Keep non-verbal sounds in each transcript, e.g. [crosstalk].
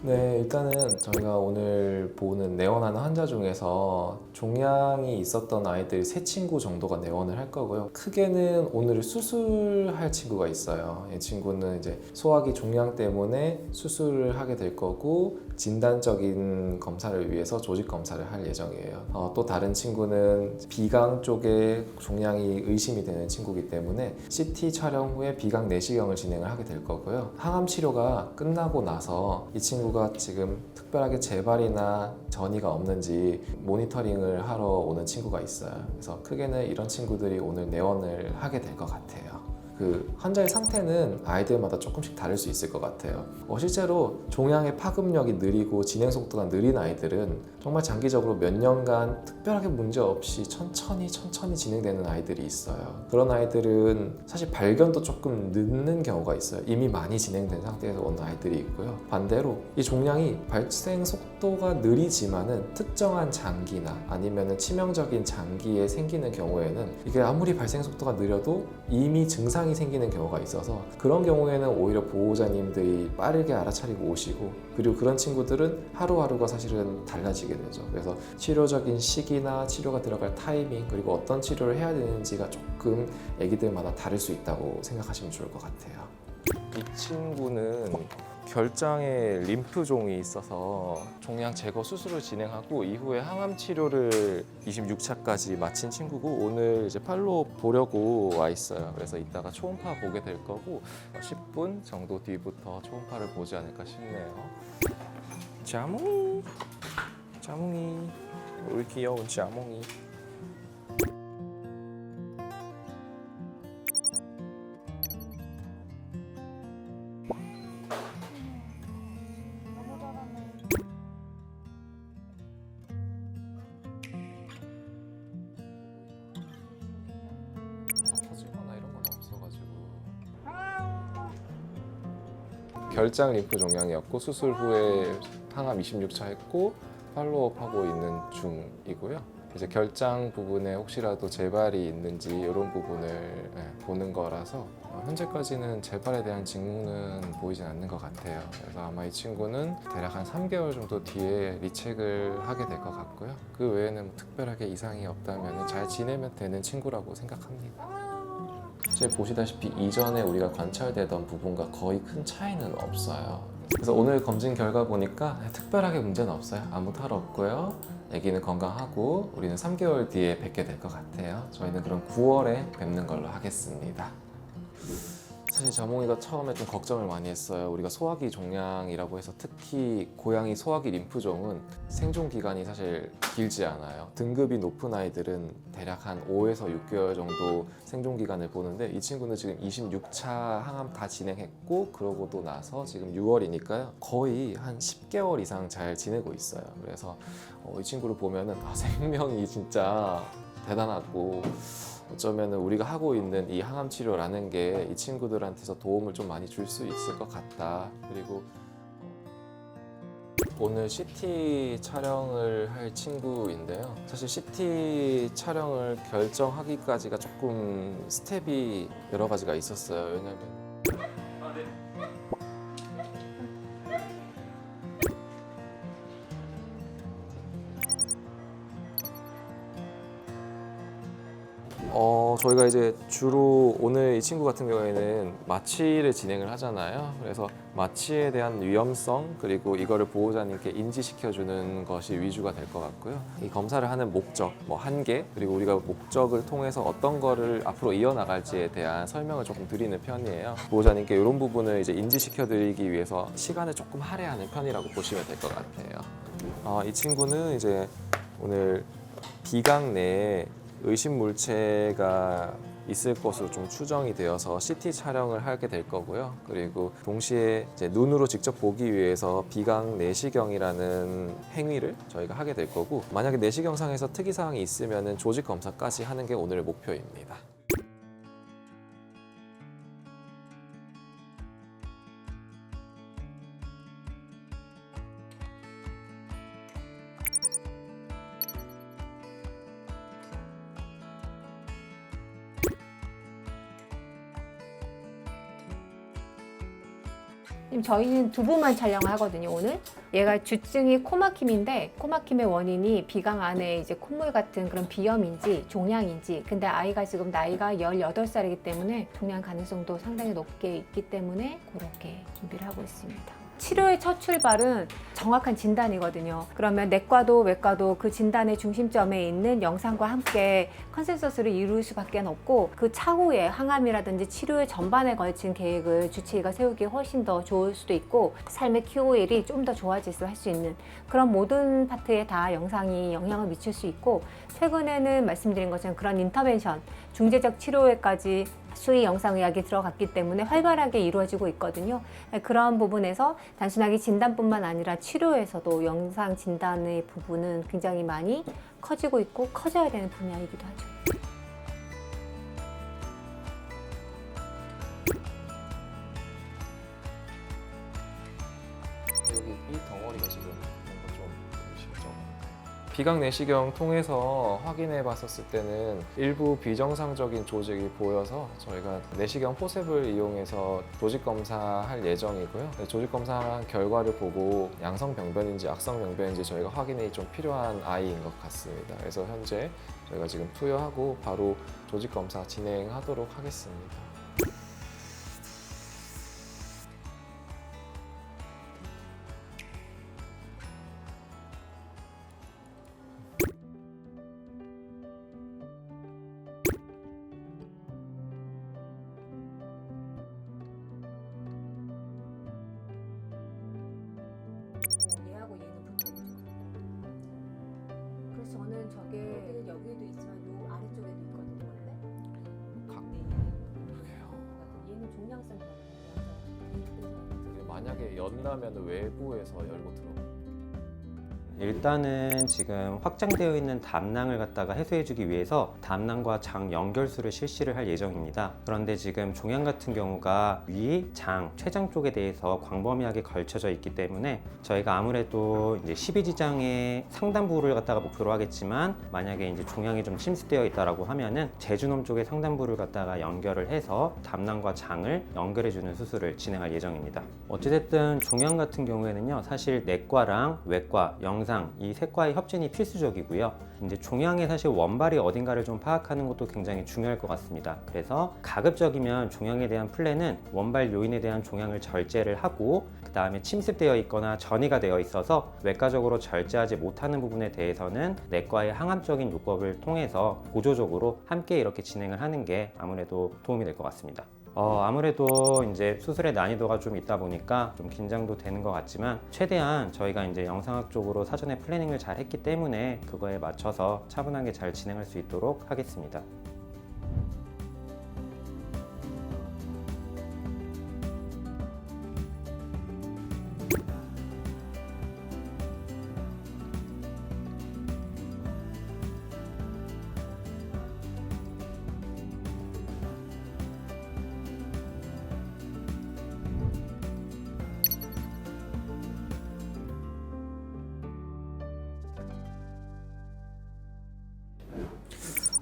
네, 일단은 저희가 오늘 보는 내원하는 환자 중에서 종양이 있었던 아이들 세 친구 정도가 내원을 할 거고요. 크게는 오늘 수술할 친구가 있어요. 이 친구는 이제 소화기 종양 때문에 수술을 하게 될 거고 진단적인 검사를 위해서 조직 검사를 할 예정이에요. 어, 또 다른 친구는 비강 쪽에 종양이 의심이 되는 친구이기 때문에 CT 촬영 후에 비강 내시경을 진행을 하게 될 거고요. 항암 치료가 끝나고 나서 이 친구가 지금 특별하게 재발이나 전이가 없는지 모니터링을 하러 오는 친구가 있어요. 그래서 크게는 이런 친구들이 오늘 내원을 하게 될 것 같아요. 그 환자의 상태는 아이들마다 조금씩 다를 수 있을 것 같아요. 어, 실제로 종양의 파급력이 느리고 진행 속도가 느린 아이들은 정말 장기적으로 몇 년간 특별하게 문제 없이 천천히 천천히 진행되는 아이들이 있어요. 그런 아이들은 사실 발견도 조금 늦는 경우가 있어요. 이미 많이 진행된 상태에서 오는 아이들이 있고요. 반대로 이 종양이 발생 속도가 느리지만은 특정한 장기나 아니면은 치명적인 장기에 생기는 경우에는 이게 아무리 발생 속도가 느려도 이미 증상이 생기는 경우가 있어서 그런 경우에는 오히려 보호자님들이 빠르게 알아차리고 오시고 그리고 그런 친구들은 하루하루가 사실은 달라지게 되죠. 그래서 치료적인 시기나 치료가 들어갈 타이밍 그리고 어떤 치료를 해야 되는지가 조금 아기들마다 다를 수 있다고 생각하시면 좋을 것 같아요. 이 친구는 결장에 림프종이 있어서 종양 제거 수술을 진행하고 이후에 항암 치료를 26차까지 마친 친구고 오늘 이제 팔로 보려고 와 있어요. 그래서 이따가 초음파 보게 될 거고 10분 정도 뒤부터 초음파를 보지 않을까 싶네요. 자몽이, 자몽이, 우리 귀여운 자몽이. 결장 림프 종양이었고 수술 후에 항암 26차 했고 팔로업 하고 있는 중이고요. 이제 결장 부분에 혹시라도 재발이 있는지 이런 부분을 예, 보는 거라서 어, 현재까지는 재발에 대한 징후는 보이진 않는 것 같아요. 그래서 아마 이 친구는 대략 한 3개월 정도 뒤에 리책을 하게 될 것 같고요. 그 외에는 뭐 특별하게 이상이 없다면 잘 지내면 되는 친구라고 생각합니다. 사실 보시다시피 이전에 우리가 관찰되던 부분과 거의 큰 차이는 없어요. 그래서 오늘 검진 결과 보니까 특별하게 문제는 없어요. 아무 탈 없고요. 아기는 건강하고 우리는 3개월 뒤에 뵙게 될 것 같아요. 저희는 그럼 9월에 뵙는 걸로 하겠습니다. 사실 자몽이가 처음에 좀 걱정을 많이 했어요. 우리가 소화기 종양이라고 해서 특히 고양이 소화기 림프종은 생존 기간이 사실 길지 않아요. 등급이 높은 아이들은 대략 한 5에서 6개월 정도 생존 기간을 보는데 이 친구는 지금 26차 항암 다 진행했고 그러고도 나서 지금 6월이니까요. 거의 한 10개월 이상 잘 지내고 있어요. 그래서 어, 이 친구를 보면은 아, 생명이 진짜 대단하고 어쩌면 우리가 하고 있는 이 항암 치료라는 게 이 친구들한테서 도움을 좀 많이 줄 수 있을 것 같다. 그리고 오늘 CT 촬영을 할 친구인데요. 사실 CT 촬영을 결정하기까지가 조금 스텝이 여러 가지가 있었어요. 왜냐면 저희가 이제 주로 오늘 이 친구 같은 경우에는 마취를 진행을 하잖아요. 그래서 마취에 대한 위험성 그리고 이거를 보호자님께 인지시켜주는 것이 위주가 될 것 같고요. 이 검사를 하는 목적, 뭐 한계 그리고 우리가 목적을 통해서 어떤 거를 앞으로 이어나갈지에 대한 설명을 조금 드리는 편이에요. 보호자님께 이런 부분을 이제 인지시켜드리기 위해서 시간을 조금 할애하는 편이라고 보시면 될 것 같아요. 어, 이 친구는 이제 오늘 비강 내에 의심 물체가 있을 것으로 좀 추정이 되어서 CT 촬영을 하게 될 거고요. 그리고 동시에 눈으로 직접 보기 위해서 비강 내시경이라는 행위를 저희가 하게 될 거고 만약에 내시경상에서 특이 사항이 있으면 조직 검사까지 하는 게 오늘의 목표입니다. 지금 저희는 두부만 촬영하거든요 오늘. 얘가 주증이 코막힘인데 코막힘의 원인이 비강 안에 이제 콧물 같은 그런 비염인지 종양인지 근데 아이가 지금 나이가 18살이기 때문에 종양 가능성도 상당히 높게 있기 때문에 그렇게 준비를 하고 있습니다. 치료의 첫 출발은 정확한 진단이거든요. 그러면 내과도 외과도 그 진단의 중심점에 있는 영상과 함께 컨센서스를 이룰 수밖에 없고 그 차후에 항암이라든지 치료의 전반에 걸친 계획을 주치의가 세우기 훨씬 더 좋을 수도 있고 삶의 QOL이 좀 더 좋아질 수 있는 그런 모든 파트에 다 영상이 영향을 미칠 수 있고 최근에는 말씀드린 것처럼 그런 인터벤션 중재적 치료에까지 수의 영상의학이 들어갔기 때문에 활발하게 이루어지고 있거든요. 그런 부분에서 단순하게 진단뿐만 아니라 치료에서도 영상 진단의 부분은 굉장히 많이 커지고 있고 커져야 되는 분야이기도 하죠. 비강 내시경 통해서 확인해 봤었을 때는 일부 비정상적인 조직이 보여서 저희가 내시경 포셉을 이용해서 조직 검사할 예정이고요. 네, 조직 검사 결과를 보고 양성 병변인지 악성 병변인지 저희가 확인이 좀 필요한 아이인 것 같습니다. 그래서 현재 저희가 지금 투여하고 바로 조직 검사 진행하도록 하겠습니다. 연다면 외부에서 열고 들어. 일단은 지금 확장되어 있는 담낭을 갖다가 해소해주기 위해서 담낭과 장 연결술을 실시를 할 예정입니다. 그런데 지금 종양 같은 경우가 위, 장, 췌장 쪽에 대해서 광범위하게 걸쳐져 있기 때문에 저희가 아무래도 이제 12지장의 상단부를 갖다가 목표로 하겠지만 만약에 이제 종양이 좀 침습되어 있다라고 하면은 제주놈 쪽의 상단부를 갖다가 연결을 해서 담낭과 장을 연결해주는 수술을 진행할 예정입니다. 어찌됐든 종양 같은 경우에는요, 사실 내과랑 외과, 영상 이세 과의 협진이 필수적이고요. 이제 종양의 사실 원발이 어딘가를 좀 파악하는 것도 굉장히 중요할 것 같습니다. 그래서 가급적이면 종양에 대한 플랜은 원발 요인에 대한 종양을 절제를 하고 그 다음에 침습되어 있거나 전이가 되어 있어서 외과적으로 절제하지 못하는 부분에 대해서는 내과의 항암적인 요법을 통해서 보조적으로 함께 이렇게 진행을 하는 게 아무래도 도움이 될 것 같습니다. 어, 아무래도 이제 수술의 난이도가 좀 있다 보니까 좀 긴장도 되는 것 같지만 최대한 저희가 이제 영상학적으로 사전에 플래닝을 잘 했기 때문에 그거에 맞춰서 차분하게 잘 진행할 수 있도록 하겠습니다.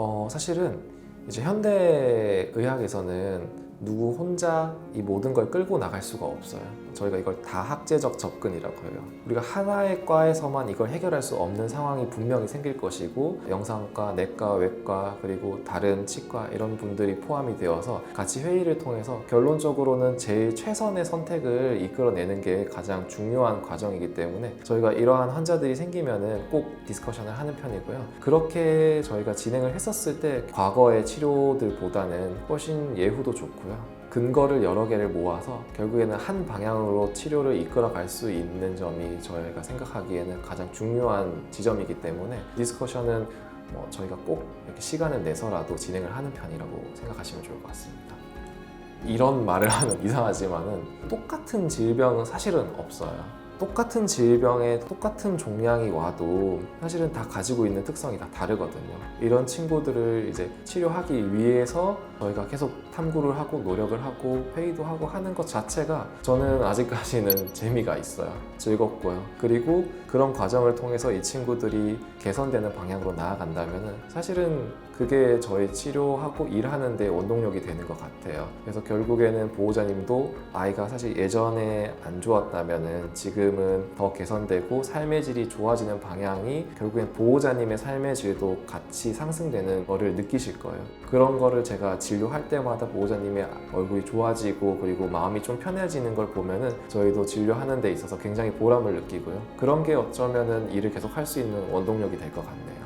어, 사실은 이제 현대 의학에서는 누구 혼자 이 모든 걸 끌고 나갈 수가 없어요. 저희가 이걸 다 학제적 접근이라고 해요. 우리가 하나의 과에서만 이걸 해결할 수 없는 상황이 분명히 생길 것이고 영상과 내과, 외과 그리고 다른 치과 이런 분들이 포함이 되어서 같이 회의를 통해서 결론적으로는 제일 최선의 선택을 이끌어내는 게 가장 중요한 과정이기 때문에 저희가 이러한 환자들이 생기면은 꼭 디스커션을 하는 편이고요. 그렇게 저희가 진행을 했었을 때 과거의 치료들보다는 훨씬 예후도 좋고요. 근거를 여러 개를 모아서 결국에는 한 방향으로 치료를 이끌어 갈 수 있는 점이 저희가 생각하기에는 가장 중요한 지점이기 때문에 디스커션은 뭐 저희가 꼭 이렇게 시간을 내서라도 진행을 하는 편이라고 생각하시면 좋을 것 같습니다. 이런 말을 [laughs] 하면 이상하지만은 똑같은 질병은 사실은 없어요. 똑같은 질병에 똑같은 종양이 와도 사실은 다 가지고 있는 특성이 다 다르거든요. 이런 친구들을 이제 치료하기 위해서 저희가 계속 탐구를 하고 노력을 하고 회의도 하고 하는 것 자체가 저는 아직까지는 [laughs] 재미가 있어요. 즐겁고요. 그리고 그런 과정을 통해서 이 친구들이 개선되는 방향으로 나아간다면 사실은 그게 저희 치료하고 일하는데 원동력이 되는 것 같아요. 그래서 결국에는 보호자님도 아이가 사실 예전에 안 좋았다면은 지금은 더 개선되고 삶의 질이 좋아지는 방향이 결국엔 보호자님의 삶의 질도 같이 상승되는 거를 느끼실 거예요. 그런 거를 제가 진료할 때마다 보호자님의 얼굴이 좋아지고 그리고 마음이 좀 편해지는 걸 보면은 저희도 진료하는 데 있어서 굉장히 보람을 느끼고요. 그런 게 어쩌면은 일을 계속 할 수 있는 원동력이 될 것 같네요.